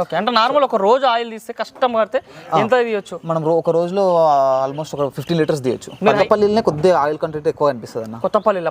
Okay అంటే normal ఒక రోజు ఆయిల్ తీస్తే కష్టం పడితే ఎంత తీయొచ్చు? మనం ఒక రోజులో ఆల్మోస్ట్ ఒక ఫిఫ్టీన్ లీటర్స్ తీయచ్చు. పల్లెల్లోనే కొద్దిగా ఆయిల్ కంటెంట్ ఎక్కువ అనిపిస్తుంది అన్న. కొత్తపల్లిలో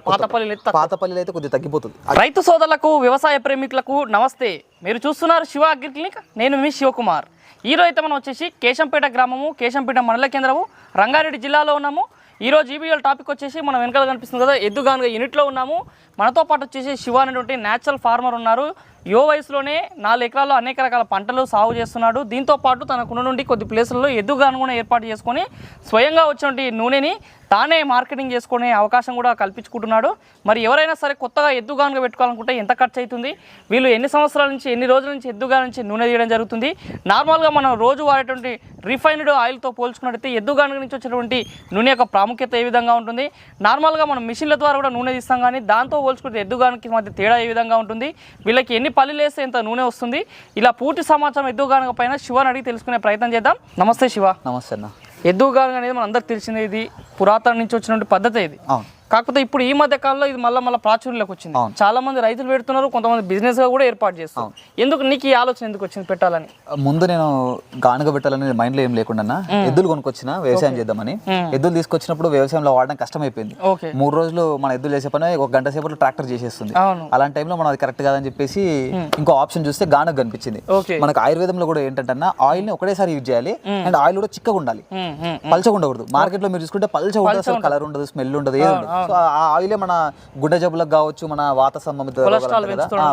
పాతపల్లిలో అయితే కొద్దిగా తగ్గిపోతుంది. రైతు సోదరులకు వ్యవసాయ ప్రేమికులకు నమస్తే. మీరు చూస్తున్నారు శివ అగ్రి క్లినిక్ నేను మీ శివకుమార్. ఈరోజు అయితే మనం వచ్చేసి కేశంపేట గ్రామము కేశంపేట మండల కేంద్రము రంగారెడ్డి జిల్లాలో ఉన్నాము. ఈరోజు ఈబీఎల్ టాపిక్ వచ్చేసి మనం వెనకాల కనిపిస్తుంది కదా ఎద్దుగానుగా యూనిట్లో ఉన్నాము. మనతో పాటు వచ్చేసి శివ అనేటువంటి న్యాచురల్ ఫార్మర్ ఉన్నారు. యువ వయసులోనే నాలుగు ఎకరాల్లో అనేక రకాల పంటలు సాగు చేస్తున్నాడు. దీంతో పాటు తనకున్న నుండి కొద్ది ప్లేసుల్లో ఎద్దుగాను కూడా ఏర్పాటు చేసుకొని స్వయంగా వచ్చినటువంటి నూనెని తానే మార్కెటింగ్ చేసుకునే అవకాశం కూడా కల్పించుకుంటున్నాడు. మరి ఎవరైనా సరే కొత్తగా ఎద్దుగానుగా పెట్టుకోవాలనుకుంటే ఎంత ఖర్చు అవుతుంది వీళ్ళు ఎన్ని సంవత్సరాల నుంచి ఎన్ని రోజుల నుంచి ఎద్దుగా నుంచి నూనె తీయడం జరుగుతుంది? నార్మల్గా మనం రోజు వాడేటువంటి రిఫైన్డ్ ఆయిల్తో పోల్చుకున్నట్టయితే ఎద్దుగానుగ నుంచి వచ్చినటువంటి నూనె యొక్క ప్రాముఖ్యత ఏ విధంగా ఉంటుంది? నార్మల్గా మనం మిషన్ల ద్వారా కూడా నూనె తీస్తాం కానీ దాంతో పోల్చుకుంటే ఎద్దుగానికి మధ్య తేడా ఏ విధంగా ఉంటుంది? వీళ్ళకి ఎన్ని పల్లీలు వేస్తే ఎంత నూనె వస్తుంది? ఇలా పూర్తి సమాచారం ఎద్దుగానుగ పైన శివని అడిగి తెలుసుకునే ప్రయత్నం చేద్దాం. నమస్తే శివ. నమస్తే అన్న. ఎద్దుగానుగ అనేది మన అందరికి తెలిసిందే ఇది. పురాతన నుంచి వచ్చినటువంటి పద్ధతి ఇది. అవును. కాకపోతే ఇప్పుడు ఈ మధ్య కాలంలో ఇది మళ్ళీ మళ్ళీ ప్రాచుర్యంలోకి వచ్చింది. చాలా మంది రైతులు పెడుతున్నారు కొంతమంది బిజినెస్గా కూడా ఏర్పాటు చేస్తారు ఎందుకు నీకు ఈ ఆలోచన ఎందుకు వచ్చింది పెట్టాలని? ముందు నేను గానుగ పెట్టాలని మైండ్లో ఏం లేకుండా ఎద్దులు కొనుక్కొచ్చిన వ్యవసాయం చేద్దామని. ఎద్దులు తీసుకొచ్చినప్పుడు వ్యవసాయంలో వాడడం కష్టం అయిపోయింది ఓకే. మూడు రోజులు మన ఎద్దులు చేసే పని ఒక గంట సేపట్లో ట్రాక్టర్ చేసేస్తుంది. అలాంటి టైంలో మనం అది కరెక్ట్ కాదని చెప్పేసి ఇంకో ఆప్షన్ చూస్తే గానుగ కనిపించింది. మనకు ఆయుర్వేదంలో కూడా ఏంటంటే ఆయిల్ని ఒకటేసారి యూజ్ చేయాలి అండ్ ఆయిల్ కూడా చిక్కగా ఉండాలి. పల్చగా ఉండకూడదు. మార్కెట్లో మీరు చూసుకుంటే పల్చగా అసలు కలర్ ఉండదు స్మెల్ ఉండదు ఏది ఉండదు. సో ఆ ఆయిలే మన గుండె జబ్బులకు కావచ్చు మన వాత సంబంధిత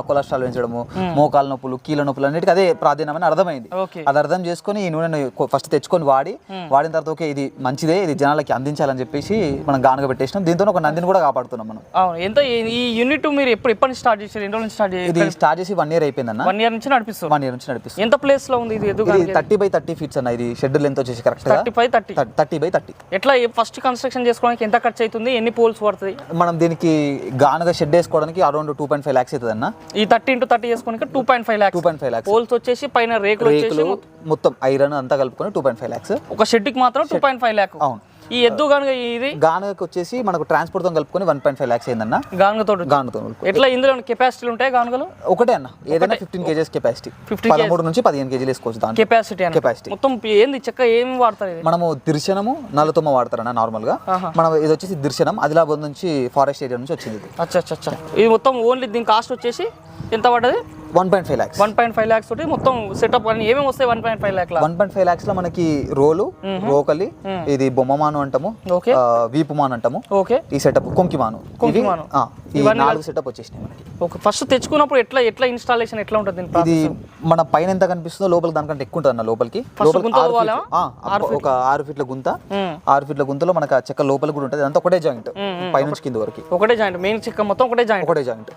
కొలెస్ట్రాల్ పెంచడము మోకాల నొప్పులు కీళ్ళ నొప్పులు అన్నిటికీ అదే ప్రాధాన్యమని అర్థమైంది. అది అర్థం చేసుకొని ఈ నూనెను ఫస్ట్ తెచ్చుకొని వాడి వాడిన తర్వాత ఓకే ఇది మంచిదే ఇది జనాలకి అందించాలని చెప్పేసి మనం గానుగ పెట్టేసినాం. దీంతో ఒక నందిని కూడా కాపాడుతున్నాం మనం. అవును. ఎంత ఈ- యూనిట్ మీరు ఎప్పుడు ఎప్పటి నుంచి స్టార్ట్ చేశారు? ఎన్ని స్టార్ట్ ఇది స్టార్ట్ చేసి వన్ ఇయర్ అయిపోయిందన్న. వన్ ఇయర్ నుంచి నడిపిస్తారు. వన్ ఇయర్ నుంచి నడిపిస్తుంది ఎంత ప్లేస్లో ఉంది ఇది థర్టీ బై థర్టీ ఫీట్స్ అన్న ఇది షెడ్ లెంత్ వచ్చేసి correct thirty five thirty thirty by thirty ఎట్లా ఫస్ట్ కన్స్ట్రక్షన్ చేసుకోవడానికి ఎంత ఖర్చు అవుతుంది? ఎన్ని పోల్స్ పడుతుంది మనం దీనికి గానుగ షెడ్ వేసుకోవడానికి around two point five lakhs అవుతుంది అన్న ఈ థర్టీ ఇంటూ థర్టీ చేసుకోవడానికి two point five two lakhs point five lakhs poles వచ్చేసి పైన రేకులు వచ్చేసి రేకులు మొత్తం. ఐరన్ అంతా కలుపుకొని టూ పాయింట్ ఫైవ్ ల్యాక్స్ ఒక షెడ్కి మాత్రం టూ పాయింట్ ఫైవ్ ల్యాక్ అవును. ఈ ఎద్దు కనుక ఇది? గానుగకి వచ్చేసి మనకు ట్రాన్స్పోర్ట్తో కలుపుకొని వన్ పాయింట్ ఫైవ్ ల్యాక్స్ అయిందన్న. గానుగతో గానుగతో ఎట్లా ఇందులో కెపాసిటీలు ఉంటాయి గానుగలు? ఒకటే అన్న. ఏదైనా ఫిఫ్టీన్ కేజెస్ కెపాసిటీ 15 పదమూడు నుంచి పదిహేను కేజీలు వేసుకోవచ్చు దాంట్లో. కెపాసిటీ కెపాసిటీ మొత్తం ఏంది చెక్క ఏమి వాడతారు ఇది? మనము దిర్శనము నల్లతుమ్మ వాడతారన్న నార్మల్గా. మనం ఇది వచ్చేసి దిర్శనం ఆదిలాబాద్ నుంచి ఫారెస్ట్ ఏరియా నుంచి వచ్చింది అచ్చా అచ్చా ఇది మొత్తం ఓన్లీ దీని కాస్ట్ వచ్చేసి ఎంత పడ్డది? One point five lakhs one point five lakhs తోటి మొత్తం సెటప్ అని ఏమేమి వస్తాయి one point five lakh one point five ల్యాక్స్లో మనకి రోలు రోకలి ఇది బొమ్మమాను అంటాము వీపుమాను అంటాము. ఓకే. ఈ సెటప్ కొంకిమాను. కొంకిమాను. ఈ నాలుగు సెటప్ వచ్చేసినాయి మనకి. ఓకే. ఫస్ట్ తెచ్చుకున్నప్పుడు ఎట్లా ఎట్లా ఇన్స్టాలేషన్ ఎట్లా ఉంటుంది ఇది మన పైన ఎంత కనిపిస్తుందో లోపల దానికంటే ఎక్కువ ఉంటుంది అన్న లోపలికి. ఒక ఆరు ఫీట్ల గుంత. ఆరు ఫీట్ల గుంతలో మనకు ఆ చెక్క లోపల కూడా ఉంటుంది. అంతా ఒకటే జాయింట్. పైనుంచి కింద వరకు. ఒకటే జాయింట్. మెయిన్ చిక్క మొత్తం ఒకటే జాయింట్. ఒకటే జాయింట్.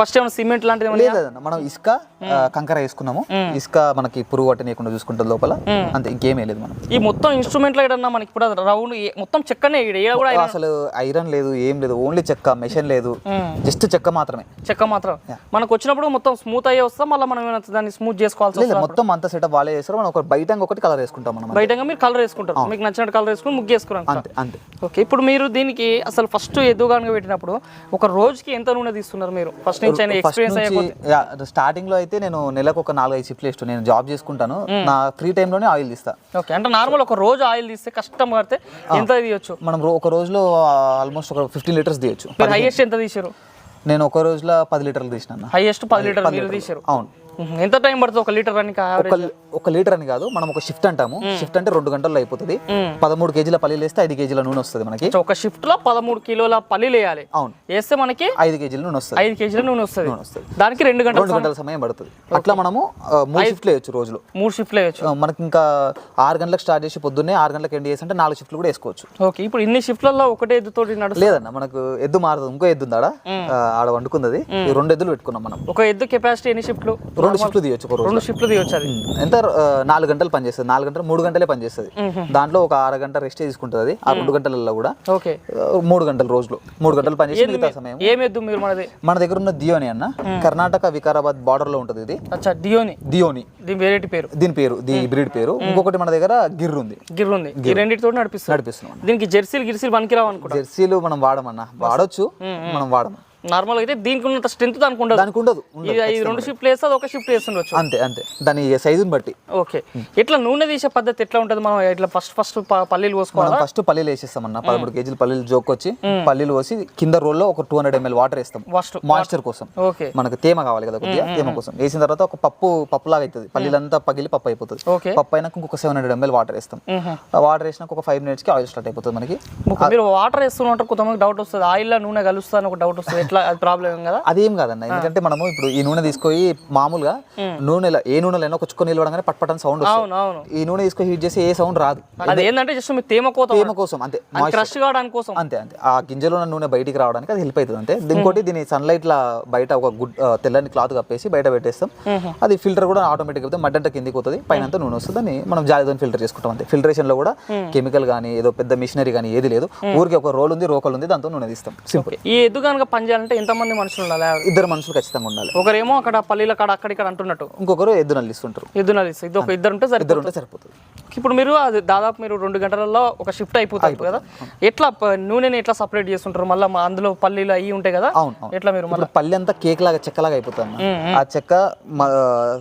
ఫస్ట్ ఏమైనా సిమెంట్ లాంటిది లేదన్న మనం ఇసుక ఆ, కంకర వేసుకున్నాము. ఇసుక మనకి పురుగు పట్టనీయకుండా చూసుకుంటుంది లోపల. అంతే ఇంకేమీ లేదు మనం ఈ మొత్తం ఇన్స్ట్రుమెంట్లో ఏడన్నా మనకి ఇప్పుడు రౌండ్ మొత్తం చెక్కనే కూడా అసలు ఐరన్ లేదు ఏం లేదు ఓన్లీ చెక్క మెషిన్ లేదు. జస్ట్ చెక్క మాత్రమే. చెక్క మాత్రం. మనకు వచ్చినప్పుడు మొత్తం స్మూత్ అయ్యే వస్తా మళ్ళీ మనం దాన్ని స్మూత్ చేసుకోవాల్సి మొత్తం అంత సెటప్ వాళ్ళే చేస్తారు. మనం ఒక బయట ఒకటి కలర్ వేసుకుంటాం మనం బయటగా మీరు కలర్ వేసుకుంటారు. మీకు నచ్చినట్టు కలర్ వేసుకుని ముగ్గు వేసుకున్నాం అంతే అంతే. ఓకే ఇప్పుడు మీరు దీనికి అసలు ఫస్ట్ ఎద్దుగానుగా పెట్టినప్పుడు ఒక రోజుకి ఎంత నూనె తీస్తున్నారు మీరు? ఫస్ట్ నుంచి ఎక్స్పీరియన్స్ స్టార్టింగ్లో అయితే నేను నెలకు ఒక నాలుగు ఐదు షిఫ్ట్లు వేస్తూ నేను జాబ్ చేసుకుంటాను. నా ఫ్రీ లోనే ఆయిల్ తీస్తా. ఓకే అంటే నార్మల్ ఒక రోజు ఆయిల్ తీస్తే కష్టం పడితే ఎంత తీయొచ్చు? మనం రో- ఒక రోజులో ఆల్మోస్ట్ ఒక ఫిఫ్టీన్ లీటర్స్ తీయచ్చు. మీరు హైయెస్ట్ ఎంత తీసారు నేను ఒక రోజులో పది లీటర్లు తీసిన అన్న. హైయెస్ట్ పది లీటర్ మీరు తీసారు అవును. ఎంత టైం పడుతుంది ఒక లీటర్ రన్నింగ్ ఒక ఒక లీటర్ అని కాదు మనం ఒక షిఫ్ట్ అంటాము. షిఫ్ట్ అంటే రెండు గంటల్లో అయిపోతుంది. పదమూడు కేజీల పల్లీలు వేస్తే ఐదు కేజీల నూనె వస్తుంది మనకి. ఒక షిఫ్ట్లో పదమూడు కిలోల పల్లీలు వేయాలి అవును. వేస్తే మనకి ఐదు కేజీల నూనె వస్తుంది. ఐదు కేజీల నూనె వస్తుంది. దానికి రెండు గంటలు రెండు గంటల సమయం పడుతుంది. అట్లా మనము మూడు షిఫ్ట్లు వేయచ్చు రోజులో. మూడు షిఫ్ట్లు వేయచ్చు. మనకి ఇంకా ఆరు గంటలకు స్టార్ట్ చేసి పొద్దున్నే ఆరు గంటలకు ఎండ్ చేసి అంటే నాలుగు షిఫ్ట్లు కూడా వేసుకోవచ్చు. ఓకే ఇప్పుడు ఇన్ని షిఫ్ట్లలో ఒకటే ఎద్దుతోటి నడుస్తుంది. లేదన్న మనకు ఎద్దు మారుతుంది. ఇంకో ఎద్దు ఉంది ఆడ వండుకుంది రెండు ఎద్దులు పెట్టుకున్నాం మనం. ఒక ఎద్దు కెపాసిటీ ఎన్ని షిఫ్ట్లు రెండు షిఫ్ట్లు తీయొచ్చు రెండు షిఫ్ట్లు తీయొచ్చు అది. ఎంత నాలుగు గంటలు పనిచేస్తుంది. నాలుగు గంటలు మూడు గంటలే పనిచేస్తుంది. దాంట్లో ఒక ఆరు గంట రెస్ట్ తీసుకుంటుంది. అది ఆ రెండు గంటలలో కూడా. ఓకే. మూడు గంటలు రోజులో. మూడు గంటలు పనిచేసి మిగతా సమయం. ఏం ఎద్దు మీరు మనది? మన దగ్గర ఉన్న దియోని అన్న. కర్ణాటక వికారాబాద్ బార్డర్లో ఉంటుంది ఇది. అచ్చా డియోని దియోని దీని వేరేటి పేరు. దీని పేరు దీ బ్రీడ్ పేరు. ఇంకొకటి మన దగ్గర గిర్రు ఉంది. గిర్రు ఉంది. ఈ రెండింటితో నడిపిస్తుంది నడిపిస్తున్నాం దీనికి జెర్సీలు గిర్సీలు పనికిరావు అనుకుంటా. జెర్సీలు మనం వాడమన్నా. వాడొచ్చు. మనం వాడము నార్మల్ అయితే దీనికి ఉన్నంత స్ట్రెంత్ దానికి ఉండదు. దానికి ఉండదు ఇది రెండు షిఫ్ట్ వేస్తే అది ఒక షిఫ్ట్ వేస్తుండొచ్చు అంతే అంతే. దాని సైజుని బట్టి. ఓకే. ఇట్లా నూనె తీసే పద్ధతి ఎట్లా ఉంటుంది? మనం ఇట్లా ఫస్ట్ ఫస్ట్ పల్లీలు పోసుకోవాలి ఫస్ట్ పల్లీలు వేసేస్తామన్న. పదమూడు కేజీలు పల్లీలు జోకొచ్చి పల్లీలు పోసి కింద రోల్లో ఒక టూ హండ్రెడ్ ఎంఎల్ వాటర్ వేస్తాం. ఫస్ట్ మాయిశ్చర్ కోసం. ఓకే. మనకు తేమ కావాలి కదా కొద్దిగా తేమ కోసం. వేసిన తర్వాత ఒక పప్పు పప్పు లాగా అవుతుంది పల్లీలంతా పగిలి పప్పు అయిపోతుంది. ఓకే. పప్పు అయినాక ఇంకొక సెవెన్ హండ్రెడ్ ఎంఎల్ వాటర్ వేస్తాం. ఆ వాటర్ వేసినాక ఒక ఫైవ్ మినిట్స్కి ఆయిల్ స్టార్ట్ అయిపోతుంది మనకి. మీరు వాటర్ వేస్తున్నట్టు కొంతమంది డౌట్ వస్తుంది. ఆయిల్ నూనె కలుస్తా అని ఒక డౌట్ వస్తుంది. ప్రాబ్లం కదా? అదేం కాదన్న. ఎందుకంటే మనము ఇప్పుడు ఈ నూనె తీసుకొని మామూలుగా నూనెలో ఏ నూనెలైనా ఒక చుక్క నీళ్ళు పడగానే పట్పట్టని సౌండ్ ఈ నూనె తీసుకొని హీట్ చేసి ఏ సౌండ్ రాదు. అది ఏంటంటే జస్ట్ తేమ కోత తేమ కోసం అంతే. క్రష్ కావడానికి కోసం. అంతే అంతే. ఆ గింజలో ఉన్న నూనె బయటికి రావడానికి అది హెల్ప్ అవుతుంది అంతే. ఇంకోటి దీని సన్లైట్ లా బయట ఒక గుడ్ తెల్లని క్లాత్ కప్పేసి బయట పెట్టేస్తాం. అది ఫిల్టర్ కూడా ఆటోమేటిక్ అయితే మడ్డంట కిందికి పోతుంది పైన నూనె వస్తుంది. మనం జాలితో ఫిల్టర్ చేసుకుంటాం అంతే. ఫిల్టరేషన్లో కూడా కెమికల్ కానీ ఏదో పెద్ద మిషనరీ కానీ ఏది లేదు. ఊరికి ఒక రోల్ ఉంది రోకల్ ఉంది దాంతో నూనె తీస్తాం. సింపుల్ ఈ ఎద్దు కనుక పని చేయాలంటే ఎంతమంది మనుషులు ఉండాలి? ఇద్దరు మనుషులు ఖచ్చితంగా ఉండాలి. ఒకరేమో అక్కడ పల్లీల కాడ అక్కడ ఇక్కడ అంటున్నట్టు. ఇంకొకరు ఎద్దు నల్లిస్తుంటారు ఎద్దు నలిసి ఇది ఒక ఇద్దరు ఉంటే సరే ఇద్దరు ఉంటే సరిపోతుంది. ఇప్పుడు మీరు అది దాదాపు మీరు రెండు గంటలలో ఒక షిఫ్ట్ అయిపోతారు కదా? ఎట్లా నూనెని ఎట్లా సపరేట్ చేస్తుంటారు? మళ్ళీ అందులో పల్లీలు అవి ఉంటాయి కదా? అవును ఎట్లా మీరు ఇప్పుడు పల్లి అంతా కేక్ లాగా చెక్కలాగా అయిపోతుంది అన్న. ఆ చెక్క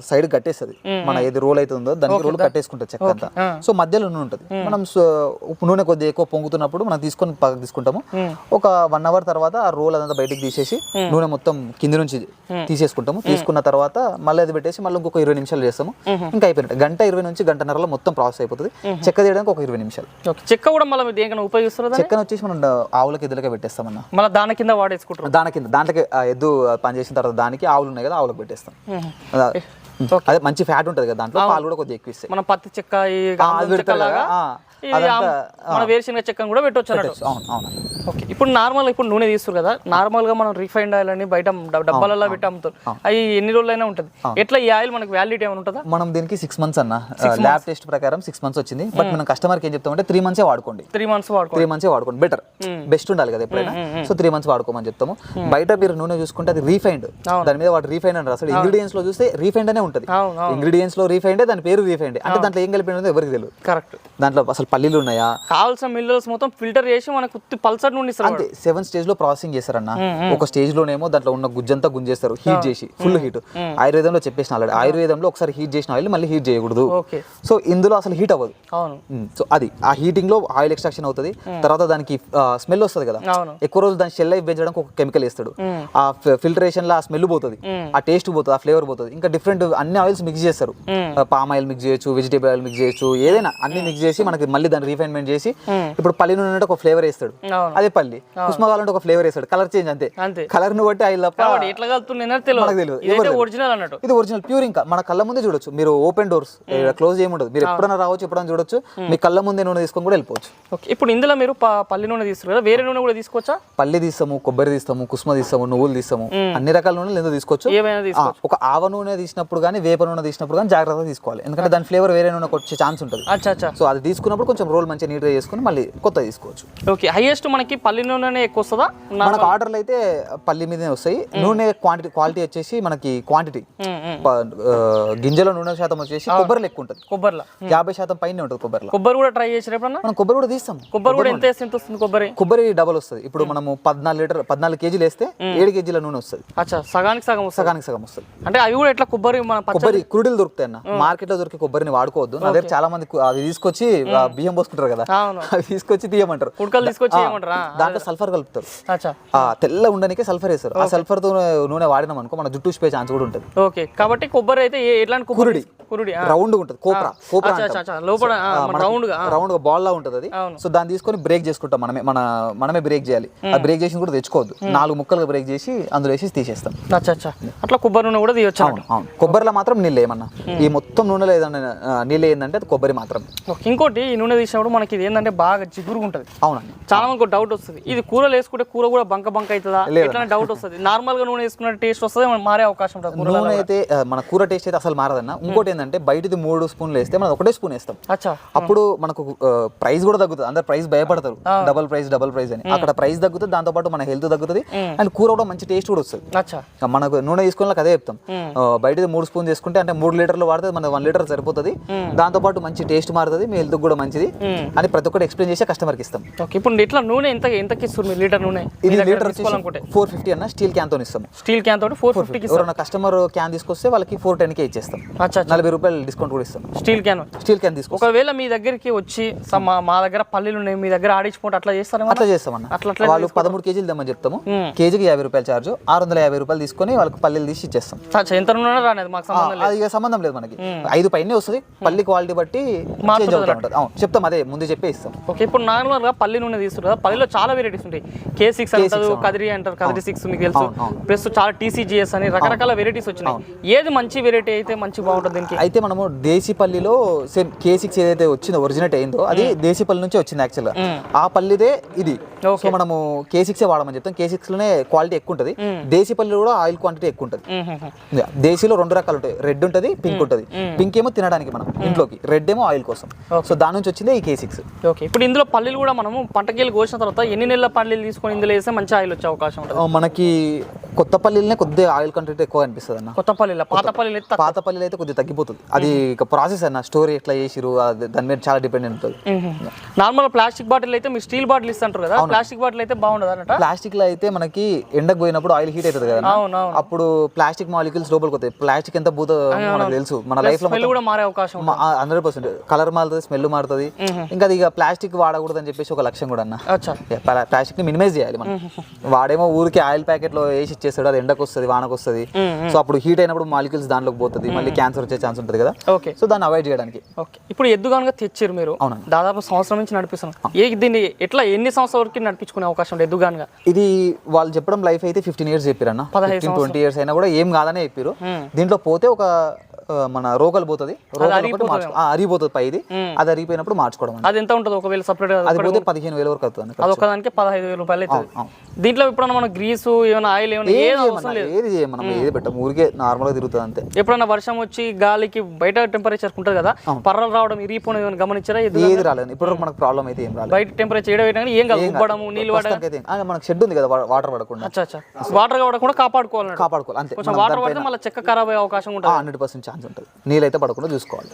సైడ్ కట్టేస్తుంది. మన ఏది రోల్ అవుతుందో దానికి రోల్ కట్టేసుకుంటుంది చెక్క అంతా. సో మధ్యలో నూనె ఉంటుంది. మనం నూనె కొద్దిగా ఎక్కువ పొంగుతున్నప్పుడు మనం తీసుకొని తీసుకుంటాము. ఒక వన్ అవర్ తర్వాత ఆ రోల్ అదంతా బయటికి తీసేసి నూనె మొత్తం కింది నుంచి తీసేసుకుంటాము. తీసుకున్న తర్వాత మళ్ళీ అది పెట్టేసి మళ్ళీ ఇంకొక ఇరవై నిమిషాలు చేస్తాము. ఇంకా అయిపోయినట్టు. గంట ఇరవై నుంచి గంటన్నరలో మొత్తం ప్రాసెస్ అయిపోతుంది. చెక్క తీయడానికి ఒక ఇరవై నిమిషాలు. చెక్క కూడా మళ్ళీ దేనికైనా ఉపయోగిస్తారు చెక్కను వచ్చేసి మనం ఆవులకి ఎద్దులకే పెట్టేస్తామన్న. మళ్ళీ దాని కింద వాడేసుకుంటారు. దాని కింద దాంట్లోకి ఎద్దు పని చేసిన తర్వాత దానికి ఆవులు ఉన్నాయి కదా ఆవులకు పెట్టేస్తాం. అదే మంచి ఫ్యాట్ ఉంటుంది కదా దాంట్లో పాలు కూడా కొద్దిగా ఎక్కువ ఇస్తాయి. మన పత్తి చెక్క మన వేరుశనగ చెక్కను కూడా అవును అవును. ఓకే ఇప్పుడు నార్మల్ ఇప్పుడు నూనె తీస్తారు కదా నార్మల్గా మనం రిఫైండ్ ఆయిల్ అని బయట డబ్బాలలో పెట్టి అమ్ముతారు. అవి ఎన్ని రోజులైనా ఉంటుంది. ఎట్లా ఈ ఆయిల్ మనకి వ్యాలిడిటీ ఏమైనా ఉంటుందా? మనం దీనికి సిక్స్ మంత్స్ అన్న. ల్యాబ్ టెస్ట్ ప్రకారం సిక్స్ మంత్స్ వచ్చింది. బట్ మనం కస్టమర్కి ఏం చెప్తామంటే త్రీ మంత్సే వాడుకోండి. త్రీ మంత్స్ వాడుకో త్రీ మంత్సే వాడుకోండి. బెటర్ బెస్ట్ ఉండాలి కదా ఎప్పుడైనా. సో త్రీ మంత్స్ వాడుకోమని చెప్తాము. బయట మీరు నూనె చూసుకుంటే అది రీఫైండ్ దాని మీద వాడు రీఫైండ్ అంటారు. అసలు ఇంగ్రీడియంట్స్లో చూస్తే రీఫైండ్ అనే ఉంటుంది. ఇంగ్రీడియంట్స్లో రీఫైండ్ దాని పేరు రీఫైండ్ అంటే దాంట్లో ఏం కలిపి ఎవరికి తెలియదు కరెక్ట్ దాంట్లో అసలు పల్లీలు ఉన్నాయా కావాల్సిన మిల్లర్స్ మొత్తం ఫిల్టర్ చేసి మనకు పల్సర్ నుండి అంతే సెవెన్ స్టేజ్లో ప్రాసెసింగ్ చేస్తారన్న. ఒక స్టేజ్ లోనేమో దాంట్లో ఉన్న గుజ్జంతా గుంజేస్తారు హీట్ చేసి ఫుల్ హీట్ ఆయుర్వేదంలో చెప్పేసిన ఆల్రెడీ. ఆయుర్వేదంలో ఒకసారి హీట్ చేసిన ఆయిల్ మళ్ళీ హీట్ చేయకూడదు. సో ఇందులో అసలు హీట్ అవ్వదు. సో అది. ఆ హీటింగ్లో ఆయిల్ ఎక్స్ట్రాక్షన్ అవుతుంది. తర్వాత దానికి స్మెల్ వస్తుంది కదా. ఎక్కువ రోజులు దాని షెల్ లైఫ్ పెంచడానికి ఒక కెమికల్ వేస్తాడు. ఆ ఫిల్టరేషన్లో ఆ స్మెల్ పోతుంది. ఆ టేస్ట్ పోతుంది ఆ ఫ్లేవర్ పోతుంది. ఇంకా డిఫరెంట్ అన్ని ఆయిల్స్ మిక్స్ చేస్తారు. పామ్ ఆయిల్ మిక్స్ చేయొచ్చు వెజిటేబుల్ ఆయిల్ మిక్స్ చేయొచ్చు ఏదైనా అన్ని మిక్స్ చేసి మనకి మళ్ళీ దాన్ని రీఫైన్మెంట్ చేసి ఇప్పుడు పల్లి నూనె అంటే ఒక ఫ్లేవర్ వేస్తాడు. అదే పల్లి. కుస్మ కావాలంటే ఒక ఫ్లేవర్ వేస్తాడు. కలర్ చేంజ్ అంతే. కలర్ను బట్టి తప్ప తెలియదు. ఒరిజినల్ అన్నట్టు. ఇది ఒరిజినల్ ప్యూర్ ఇంకా. మన కళ్ళ ముందే చూడొచ్చు. మీరు ఓపెన్ డోర్స్ క్లోజ్ చేయముండదు మీరు ఎప్పుడైనా రావచ్చు ఎప్పుడైనా చూడొచ్చు. మీ కళ్ళ ముందే నూనె తీసుకొని కూడా వెళ్ళిపోవచ్చు. ఇప్పుడు ఇందులో మీరు పల్లి నూనె తీస్తారు కదా. వేరే నూనె కూడా తీసుకోవచ్చా? పల్లి తీస్తాము కొబ్బరి తీస్తాము కుస్మ తీస్తాము నువ్వులు తీస్తాము. అన్ని రకాల నూనెలు ఎందుకు తీసుకోవచ్చు? ఒక ఆవ నూనె తీసినప్పుడు కానీ వేప నూనె తీసినప్పుడు కానీ జాగ్రత్తగా తీసుకోవాలి. ఎందుకంటే దాని ఫ్లేవర్ వేరే నూనె వచ్చే ఛాన్స్ ఉంటుంది. సో అది తీసుకున్నప్పుడు కొంచెం రోల్ మంచిగా నీట్గా చేసుకుని మళ్ళీ కొత్త తీసుకోవచ్చు. ఓకే హైయెస్ట్ మనకి పల్లి నూనెనే ఎక్కువ వస్తుందా మనకు ఆర్డర్లు అయితే పల్లి మీదనే వస్తాయి. నూనె క్వాంటిటీ క్వాలిటీ వచ్చేసి మనకి క్వాంటిటీ. గింజలో నూనె శాతం వచ్చేసి కొబ్బరిలో ఎక్కువ ఉంటుంది. కొబ్బరిలో. యాభై శాతం పైన ఉంటుంది కొబ్బరిలో. కొబ్బరి కూడా ట్రై ఎప్పుడన్నా? మనం కొబ్బరి కూడా తీస్తాం. కొబ్బరి కూడా ఎంత వేస్తే ఎంత వస్తుంది కొబ్బరి? కొబ్బరి డబల్ వస్తుంది. ఇప్పుడు మనము పద్నాలుగు లీటర్ పద్నాలుగు కేజీలు వేస్తే ఏడు కేజీల నూనె వస్తుంది. అచ్చా సగానికి సగం సగానికి సగం వస్తుంది. అంటే అవి కూడా ఎట్లా కొబ్బరి మన కొబ్బరి కురుడీలు దొరుకుతాయి అన్న. మార్కెట్లో దొరికే కొబ్బరిని వాడుకోవద్దు. నా దగ్గర చాలా మంది అవి తీసుకొచ్చి బియ్యం పోసుకుంటారు కదా అవి తీసుకొచ్చి తీయమంటారు. దాంట్లో సల్ఫర్ కలుపుతారు. తెల్ల ఉండనికే సల్ఫర్ వేస్తారు. ఆ సల్ఫర్తో నూనె వాడినాం అనుకో మన జుట్టు ఊసిపోయే ఛాన్స్ కూడా ఉంటుంది. ఓకే. కాబట్టి కొబ్బరి అయితే ఎట్లాంటి కురుడి. కురుడి. రౌండ్ ఉంటుంది కోప్రా కోప్రా లోపల రౌండ్గా రౌండ్గా బాల్ లా ఉంటుంది. అది. సో దాన్ని తీసుకొని బ్రేక్ చేసుకుంటాం మనమే మన మనమే బ్రేక్ చేయాలి. ఆ బ్రేక్ చేసి కూడా తెచ్చుకోవద్దు. నాలుగు ముక్కలుగా బ్రేక్ చేసి అందులో వేసి తీసేస్తాం. అట్లా కొబ్బరి నూనె కూడా తీయొచ్చు అవును అవును. కొబ్బరిలో మాత్రం నీళ్ళు ఏమన్నా ఈ మొత్తం నూనెలో ఏదన్నా నీళ్ళు ఏంటంటే అది కొబ్బరి మాత్రం. ఇంకోటి ఈ నూనె తీసినప్పుడు మనకి ఇది ఏంటంటే బాగా జిగురుగా ఉంటుంది. అవునండి. చాలా మందికి డౌట్ వస్తుంది. ఇది కూరలు వేసుకుంటే కూర కూడా బంక బంక అవుతుందా? ఎట్లా డౌట్ వస్తుంది. నార్మల్గా నూనె వేసుకున్న టేస్ట్ వస్తుంది మారే అవకాశం ఉంటుంది నూనె అయితే మన కూర టేస్ట్ అయితే అసలు మారదన్న. ఇంకోటి ఏంటంటే బయటది మూడు స్పూన్లు వేస్తే మనం ఒకటే స్పూన్ వేస్తాం. అప్పుడు మనకు ప్రైస్ కూడా తగ్గుతుంది. అందరు ప్రైస్ భయపడతారు. డబల్ ప్రైస్ డబల్ ప్రైస్ అని. అక్కడ ప్రైస్ తగ్గుతుంది దాంతో పాటు మన హెల్త్ తగ్గుతుంది అండ్ కూర కూడా మంచి టేస్ట్ కూడా వస్తుంది. మనకు నూనె తీసుకుని అదే చెప్తాం. బయటది మూడు స్పూన్ తీసుకుంటే అంటే మూడు లీటర్లు వాడితే మన వన్ లీటర్ సరిపోతుంది. దాంతో పాటు మంచి టేస్ట్ మారుతుంది మీ హెల్త్ కూడా మంచిది అని ప్రతి ఒక్కటి ఎక్స్ప్లెయిన్ చేసి కస్టమర్కి ఇస్తాం. ఓకే ఇప్పుడు ఇట్లా నూనె ఎంత ఎంతకి ఇస్తారు మీరు లీటర్ నూనె? ఇది లీటర్ ఫోర్ ఫిఫ్టీ అన్న స్టీల్ క్యాన్తో ఇస్తాం స్టీల్ క్యాన్ తోటి ఫోర్ ఎవరైనా కస్టమర్ క్యాన్ తీసుకొస్తే వాళ్ళకి ఫోర్ టెన్ కే ఇచ్చేస్తాం. అచ్చా నలభై రూపాయలు డిస్కౌంట్ కూడా ఇస్తాం. Steel can. స్టీల్ క్యాన్ తీసుకో. ఒకవేళ మీ దగ్గరికి వచ్చి మా మా దగ్గర పల్లీలు ఉన్నాయి మీ దగ్గర ఆడించుకుంటే అట్లా చేస్తారేమో అట్లా చేస్తామన్న. అట్లా అట్లా వాళ్ళు పదమూడు కేజీలు తెమ్మని చెప్తాము. కేజీకి యాభై రూపాయలు చార్జ్ ఆరు వందల యాభై రూపాయలు తీసుకొని వాళ్ళకి పల్లీలు తీసి ఇచ్చేస్తాం. ఎంత రానేది మాకు సంబంధం లేదు. అది సంబంధం లేదు మనకి. ఐదు పైనే వస్తుంది. పల్లి క్వాలిటీ బట్టి చేంజ్ అవుతూ ఉంటుంది. అవును చెప్తాం అదే ముందు చెప్పే ఇస్తాం. ఓకే ఇప్పుడు నార్మల్గా పల్లి నూనె తీసుకుంటారు కదా పల్లిలో చాలా వెరైటీస్ ఉంటాయి. కే సిక్స్ అంటారు కదిరి అంటారు కదిరి సిక్స్ మీకు తెలుసు. ప్లస్ చాలా టీసీజీఎస్ అని రకరకాల వెరైటీస్ వచ్చినాయి. ఏది మంచి వెరైటీ అయితే మంచి బాగుంటుంది దీనికి? అయితే మనము దేశీపల్లిలో సేమ్ కే సిక్స్ ఏదైతే వచ్చిందో ఒరిజినట్ అయిందో అది దేశీపల్లి నుంచి వచ్చింది యాక్చువల్గా ఆ పల్లిదే ఇది. సో మనము కే సిక్స్ వాడమని చెప్తాం. కే సిక్స్లోనే క్వాలిటీ ఎక్కువ ఉంటుంది. దేశీపల్లిలో కూడా ఆయిల్ క్వాంటిటీ ఎక్కువ ఉంటుంది. దేశీలో రెండు రకాలు ఉంటాయి. రెడ్ ఉంటుంది పింక్ ఉంటుంది. పింక్ ఏమో తినడానికి మనం ఇంట్లోకి. రెడ్ ఏమో ఆయిల్ కోసం. సో దాని నుంచి వచ్చిందే ఈ కే సిక్స్ ఓకే. ఇప్పుడు ఇందులో పల్లీలు కూడా మనము పంటకెళ్ళి కోసిన తర్వాత ఎన్ని నెలల పల్లీలు తీసుకొని ఇందులో వేస్తే మంచి ఆయిల్ వచ్చే అవకాశం ఉంటుంది? మనకి కొత్త పల్లీలనే కొద్దిగా ఆయిల్ కంటెంట్ ఎక్కువ అనిపిస్తుంది అన్న కొత్త పల్లీల? పాత పల్లీలు. పాత పల్లీలు అయితే కొద్దిగా తగ్గిపోతుంది అది ఇక ప్రాసెస్ అన్న స్టోరీ ఎట్లా చేసిరు దాని మీద చాలా డిపెండెంట్ ఉంటుంది. నార్మల్ ప్లాస్టిక్ బాటిల్ అయితే మీరు స్టీల్ బాటిల్ ఇస్తుంటారు కదా ప్లాస్టిక్ బాటిల్ అయితే బాగుండదు అన్నట ప్లాస్టిక్లో అయితే మనకి ఎండకు పోయినప్పుడు ఆయిల్ హీట్ అవుతుంది కదా అప్పుడు ప్లాస్టిక్ మాలిక్యూల్స్ లోపలికి వస్తాయి. ప్లాస్టిక్ ఎంత పూత మనకు తెలుసు. మన లైఫ్లో కూడా మారే అవకాశం. హండ్రెడ్ పర్సెంట్ కలర్ మారుతుంది స్మెల్ మారుతుంది. ఇంకా అది ఇక ప్లాస్టిక్ వాడకూడదు అని చెప్పేసి ఒక లక్ష్యం కూడా అన్న. ప్లాస్టిక్ని మినిమైజ్ చేయాలి మనం. వాడేమో ఊరికి ఆయిల్ ప్యాకెట్లో వేసి ఇచ్చేస్తాడు అది ఎండకు వస్తుంది వానకు వస్తుంది. సో అప్పుడు హీట్ అయినప్పుడు మాలిక్యూల్స్ దాంట్లోకి పోతుంది మళ్ళీ క్యాన్సర్ వచ్చే ఛాన్స్ ఉంటుంది కదా. ఓకే సో దాన్ని అవాయిడ్ చేయడానికి. ఓకే ఇప్పుడు ఎద్దుగానుగా తెచ్చారు మీరు. అవునండి. దాదాపు సంవత్సరం నుంచి నడిపిస్తున్నాం ఏ దీన్ని ఎట్లా ఎన్ని సంవత్సరాల వరకు నడిపించుకునే అవకాశం ఉంటుంది ఎద్దుగానుగా ఇది వాళ్ళు చెప్పడం లైఫ్ అయితే ఫిఫ్టీన్ ఇయర్స్ చెప్పారన్న. పదహైదు ట్వంటీ ఇయర్స్ అయినా కూడా ఏం కాదనే చెప్పారు దీంట్లో పోతే ఒక మన రోగలు పోతుంది. అరిగిపోతుంది పైది అది అరిగిపోయినప్పుడు మార్చుకోవడం. అది ఎంత ఉంటుంది? ఒకవేళ సపరేట్ అది పోతే పదిహేను వేల వరకు అవుతుంది అది ఒకదానికి పదహైదు వేల రూపాయలు అవుతుంది. దీంట్లో ఎప్పుడన్నా మనం గ్రీసు ఏమైనా ఆయిల్ ఏమైనా ఏది మనం ఏది పెట్టం. ఊరికే నార్మల్గా తిరుగుతుంది అంతే. ఎప్పుడన్నా వర్షం వచ్చి గాలికి బయట టెంపరేచర్ ఉంటుంది కదా పర్రలు రావడం ఇరిగిపోవడం ఏమైనా గమనించారా? ఏది రాలేదు. ఇప్పుడు మనకు ప్రాబ్లం అయితే ఏం రాలేదు. బయట టెంపరేచర్ ఏడ పెట్టినా ఏం కాదు. ఉబ్బడము నీళ్ళు పడడం. మనకు షెడ్ ఉంది కదా వాటర్ పడకుండా. వాటర్ పడకుండా కాపాడుకోవాలన్నట్టు కాపాడుకోవాలి అంతే. వాటర్ పడితే మళ్ళీ చెక్క ఖరాబ్ అయ్యే అవకాశం ఉంటుంది. హండ్రెడ్ పర్సెంట్ ఛాన్స్ ఉంటుంది నీళ్ళైతే పడకుండా చూసుకోవాలి.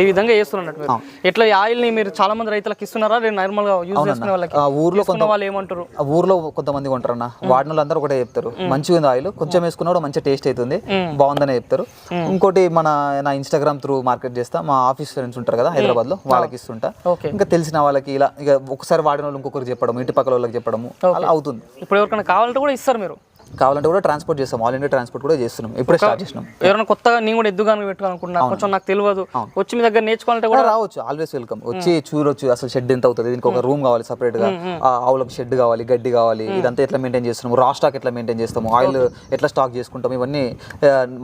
ఈ విధంగా చేస్తున్నట్టు ఈ ఆయిల్ని మీరు చాలా మంది రైతులకు ఇస్తున్నారా? నేను నార్మల్గా యూజ్ చేసుకునే వాళ్ళకి? ఆ ఊర్లో తీసుకున్న వాళ్ళు ఏమంటారు? ఆ ఊర్లో కొంతమంది కొంటారన్న. వాడిన వాళ్ళందరూ ఒకటే చెప్తారు. మంచిగా ఉంది ఆయిల్ కొంచెం వేసుకున్నా కూడా మంచి టేస్ట్ అవుతుంది. బాగుందని చెప్తారు. ఇంకోటి మన నా ఇన్స్టాగ్రామ్ త్రూ మార్కెట్ చేస్తా. మా ఆఫీస్ ఫ్రెండ్స్ ఉంటారు కదా హైదరాబాద్లో వాళ్ళకి ఇస్తుంటా. ఇంకా తెలిసిన వాళ్ళకి ఇలా ఇక ఒకసారి వాడిన వాళ్ళు ఇంకొకరికి చెప్పడం ఇంటి పక్కల వాళ్ళకి చెప్పడము అలా అవుతుంది. ఇప్పుడు ఎవరికైనా కావాలంటే కూడా ఇస్తారు మీరు. కావాలంటే కూడా ట్రాన్స్పోర్ట్ చేస్తాం. ఆల్ ఇండియా ట్రాన్స్పోర్ట్ కూడా చేస్తున్నాం. ఇప్పుడే స్టార్ట్ చేసినాం. ఎవరైనా కొత్తగా నేను కూడా ఎద్దుగాను పెట్టుకోవాలనుకుంటున్నా? కొంచెం నాకు తెలియదు. వచ్చి మీ దగ్గర నేర్చుకోవాలంటే కూడా రావచ్చు. ఆల్వేస్ వెల్కమ్ వచ్చి చూడొచ్చు. అసలు షెడ్ ఎంత అవుతుంది? దీనికి ఒక రూమ్ కావాలి సపరేట్గా. ఆ ఆవులకు షెడ్ కావాలి గడ్డి కావాలి. ఇదంతా ఎట్లా మెయింటైన్ చేస్తున్నాము? రా స్టాక్ ఎట్లా మెయింటైన్ చేస్తాము? ఆయిల్ ఎట్లా స్టాక్ చేసుకుంటాం ఇవన్నీ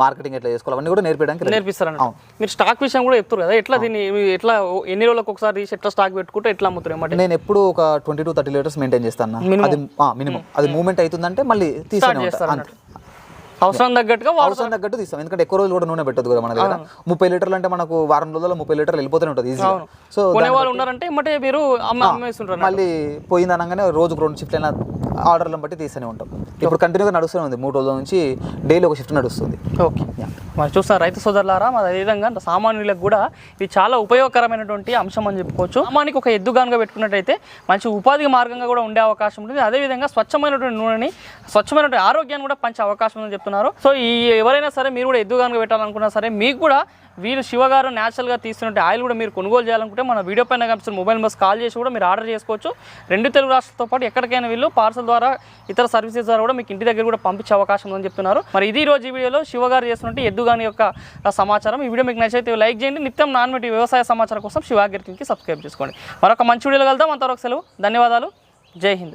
మార్కెటింగ్ ఎట్లా చేసుకోవాలి? అవన్నీ కూడా నేర్పించడానికి. నేర్పిస్తారన్న మీరు స్టాక్ విషయం కూడా చెప్తారు కదా? ఎట్లా దీన్ని ఎట్లా ఎన్ని రోజులకు ఒకసారి తీసి ఎట్లా స్టాక్ పెట్టుకుంటే ఎట్లా అమ్ముతారు ఏమంటే నేను ఎప్పుడు ఒక twenty two thirty litres maintain చేస్తాను అది మినిమం. అది మూవ్మెంట్ అవుతుందంటే మళ్ళీ తీసానే చేస్తారు. అవసరం తగ్గట్టుగా అవసరం తగ్గట్టు తీస్తాం. ఎందుకంటే ఎక్కువ రోజులు కూడా నూనె పెట్టదు కదా మన దగ్గర ముప్పై లీటర్లు అంటే మనకు వారం రోజుల్లో ముప్పై లీటర్లు వెళ్ళిపోతూనే ఉంటుంది సో కొనే వాళ్ళు ఉన్నారంటే మీరు మళ్ళీ పోయింది అనగానే రోజుకు రెండు షిఫ్ట్ అయినా ఆర్డర్లను బట్టి తీస్తూనే ఉంటాం. ఇప్పుడు కంటిన్యూగా నడుస్తూనే ఉంది. మూడు రోజుల నుంచి డైలీ ఒక షిఫ్ట్ నడుస్తుంది. ఓకే. మరి చూస్తారు రైతు సోదరులారా మరి అదేవిధంగా సామాన్యులకు కూడా ఇది చాలా ఉపయోగకరమైనటువంటి అంశం అని చెప్పుకోవచ్చు. సామాన్యునికి ఒక ఎద్దుగానుగా పెట్టుకున్నట్టయితే మంచి ఉపాధి మార్గంగా కూడా ఉండే అవకాశం ఉంటుంది. అదేవిధంగా స్వచ్ఛమైనటువంటి నూనెని స్వచ్ఛమైనటువంటి ఆరోగ్యాన్ని కూడా పంచే అవకాశం ఉందని చెప్తున్నారు. సో ఈ ఎవరైనా సరే మీరు కూడా ఎద్దుగానుగా పెట్టాలనుకున్నా సరే మీకు కూడా వీళ్ళు శివగారు న్యాచురల్గా తీస్తున్నట్టు ఆయిల్ కూడా మీరు కొనుగోలు చేయాలనుకుంటే మన వీడియో పైన కనిపిస్తున్న మొబైల్ నెంబర్స్ కాల్ చేసి కూడా మీరు ఆర్డర్ చేసుకోవచ్చు. రెండు తెలుగు రాష్ట్రాలతో పాటు ఎక్కడికైనా వీళ్ళు పార్సల్ ద్వారా ఇతర సర్వీసెస్ ద్వారా కూడా మీకు ఇంటి దగ్గర కూడా పంపించే అవకాశం ఉందని చెప్తున్నారు. మరి ఇది రోజు ఈ వీడియోలో శివగారు చేస్తున్నట్టు ఎద్దుగాని యొక్క సమాచారం. ఈ వీడియో మీకు నచ్చితే లైక్ చేయండి. నిత్యం నాన్మెటి వ్యవసాయ సమాచారం కోసం శివాగిరికి సబ్స్క్రైబ్ చేసుకోండి. మరొక మంచి వీడియోలో కలుద్దాం. అంతవరకు సెలవు. ధన్యవాదాలు. జై హింద్.